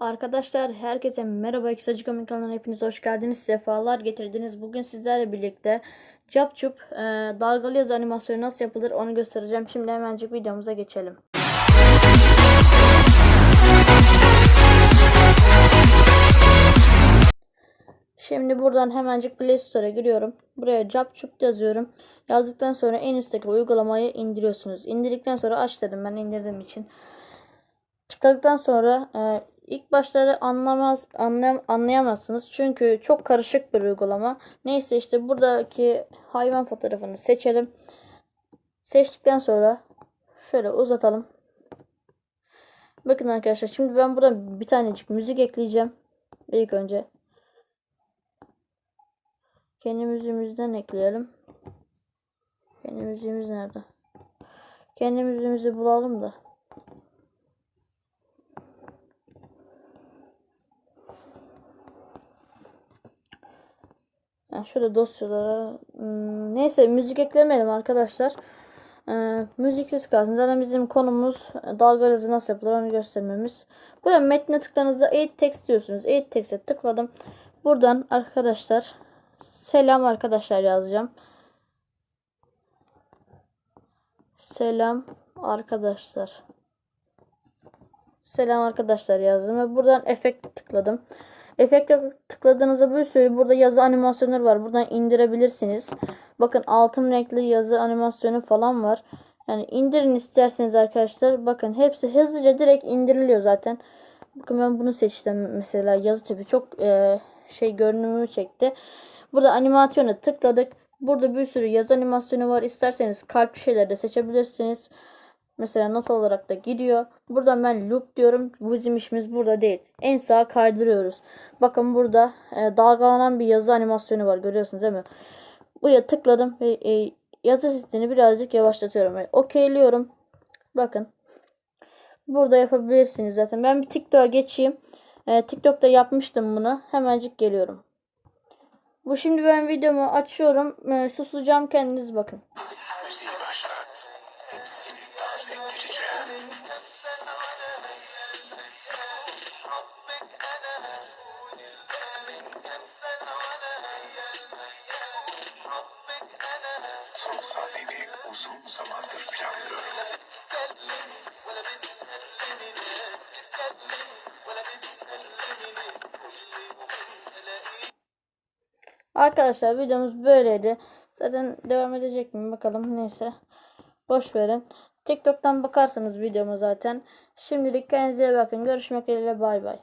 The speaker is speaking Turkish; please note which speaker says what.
Speaker 1: Arkadaşlar herkese merhaba Kısacık Komik kanalına hepiniz hoş geldiniz sefalar getirdiniz bugün sizlerle birlikte Capcup e, dalgalı yazı animasyonu nasıl yapılır onu göstereceğim şimdi hemencik videomuza geçelim Şimdi buradan hemencik Play Store'a giriyorum. Buraya Capcup yazıyorum. Yazdıktan sonra en üstteki uygulamayı indiriyorsunuz. İndirdikten sonra aç dedim ben indirdiğim için. Tıkladıktan sonra e, ilk başları anlamaz anlayam, anlayamazsınız. Çünkü çok karışık bir uygulama. Neyse işte buradaki hayvan fotoğrafını seçelim. Seçtikten sonra şöyle uzatalım. Bakın arkadaşlar şimdi ben burada bir tanecik müzik ekleyeceğim. İlk önce. Kendi müziğimizden ekleyelim. Kendi müziğimiz nerede? Kendi müziğimizi bulalım da. Yani şöyle dosyalara hmm, neyse müzik eklemeyelim arkadaşlar. Ee, müziksiz kalsın. Zaten bizim konumuz e, dalga yazı nasıl yapılır onu göstermemiz. Burada metne tıkladığınızda edit text diyorsunuz. Edit text'e tıkladım. Buradan arkadaşlar selam arkadaşlar yazacağım. Selam arkadaşlar. Selam arkadaşlar yazdım ve buradan efekt tıkladım. Efekte tıkladığınızda bir sürü burada yazı animasyonları var. Buradan indirebilirsiniz. Bakın altın renkli yazı animasyonu falan var. Yani indirin isterseniz arkadaşlar. Bakın hepsi hızlıca direkt indiriliyor zaten. Bakın ben bunu seçtim mesela yazı tipi çok e, şey görünümü çekti. Burada animasyona tıkladık. Burada bir sürü yazı animasyonu var. İsterseniz kalp şeyler de seçebilirsiniz. Mesela not olarak da gidiyor. Buradan ben loop diyorum. Bu bizim işimiz burada değil. En sağa kaydırıyoruz. Bakın burada e, dalgalanan bir yazı animasyonu var. Görüyorsunuz değil mi? Buraya tıkladım ve e, yazı sesini birazcık yavaşlatıyorum. Ve okeyliyorum. Bakın. Burada yapabilirsiniz zaten. Ben bir TikTok'a geçeyim. E, TikTok'ta yapmıştım bunu. Hemencik geliyorum. Bu şimdi ben videomu açıyorum. E, susacağım kendiniz bakın.
Speaker 2: Son sahneni uzun zamandır planlıyorum.
Speaker 1: Arkadaşlar videomuz böyleydi. Zaten devam edecek mi bakalım neyse. Boş verin. TikTok'tan bakarsanız videoma zaten. Şimdilik kendinize bakın. Görüşmek üzere bay bay.